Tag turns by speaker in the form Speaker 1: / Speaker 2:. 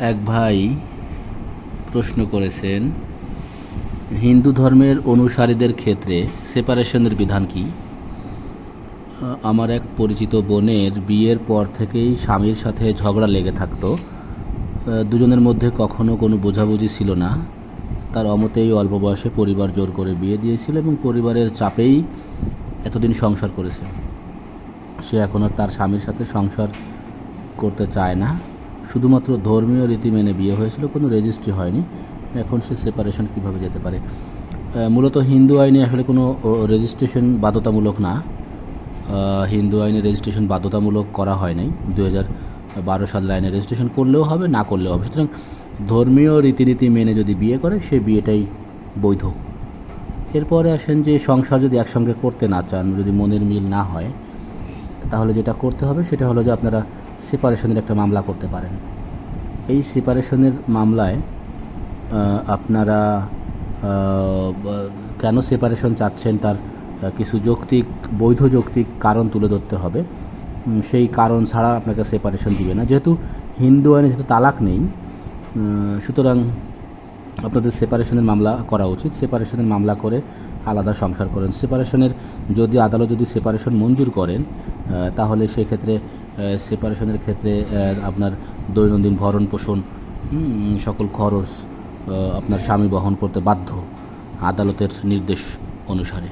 Speaker 1: এক ভাই প্রশ্ন করেছেন, হিন্দু ধর্মের অনুসারীদের ক্ষেত্রে সেপারেশনের বিধান কি? আমার এক পরিচিত বোনের বিয়ের পর থেকেই স্বামীর সাথে ঝগড়া লেগে থাকতো। দুজনের মধ্যে কখনো কোনো বোঝাবুঝি ছিল না। তার অমতেই অল্প বয়সে পরিবার জোর করে বিয়ে দিয়েছিল এবং পরিবারের চাপেই এতদিন সংসার করেছে। সে এখন আর তার স্বামীর সাথে সংসার করতে চায় না। শুধুমাত্র ধর্মীয় রীতি মেনে বিয়ে হয়েছিল, কোনো রেজিস্ট্রি হয়নি। এখন সে সেপারেশন কীভাবে যেতে পারে? মূলত হিন্দু আইনে আসলে কোনো রেজিস্ট্রেশন বাধ্যতামূলক না। হিন্দু আইনে রেজিস্ট্রেশন বাধ্যতামূলক করা হয় নাই দু বারো সাল আইনে রেজিস্ট্রেশন করলেও হবে, না করলেও হবে। সুতরাং ধর্মীয় রীতিনীতি মেনে যদি বিয়ে করে, সে বিয়েটাই বৈধ। এরপরে আসেন যে সংসার যদি একসঙ্গে করতে না চান, যদি মনের মিল না হয়, তাহলে যেটা করতে হবে, সেটা হলো যে আপনারা সেপারেশনের একটা মামলা করতে পারেন। এই সেপারেশনের মামলায় আপনারা কেন সেপারেশন চাচ্ছেন তার কিছু যৌক্তিক, বৈধ যৌক্তিক কারণ তুলে ধরতে হবে। সেই কারণ ছাড়া আপনাকে সেপারেশন দিবে না। যেহেতু হিন্দু আইনে যেহেতু তালাক নেই সুতরাং আপনাদের সেপারেশনের মামলা করা উচিত। সেপারেশনের মামলা করে আলাদা সংসার করেন। সেপারেশনের যদি আদালত যদি সেপারেশন মঞ্জুর করেন তাহলে সেক্ষেত্রে সেপারেশনের ক্ষেত্রে আপনার দৈনন্দিন ভরণ পোষণ সকল খরচ আপনার স্বামী বহন করতে বাধ্য আদালতের নির্দেশ অনুসারে।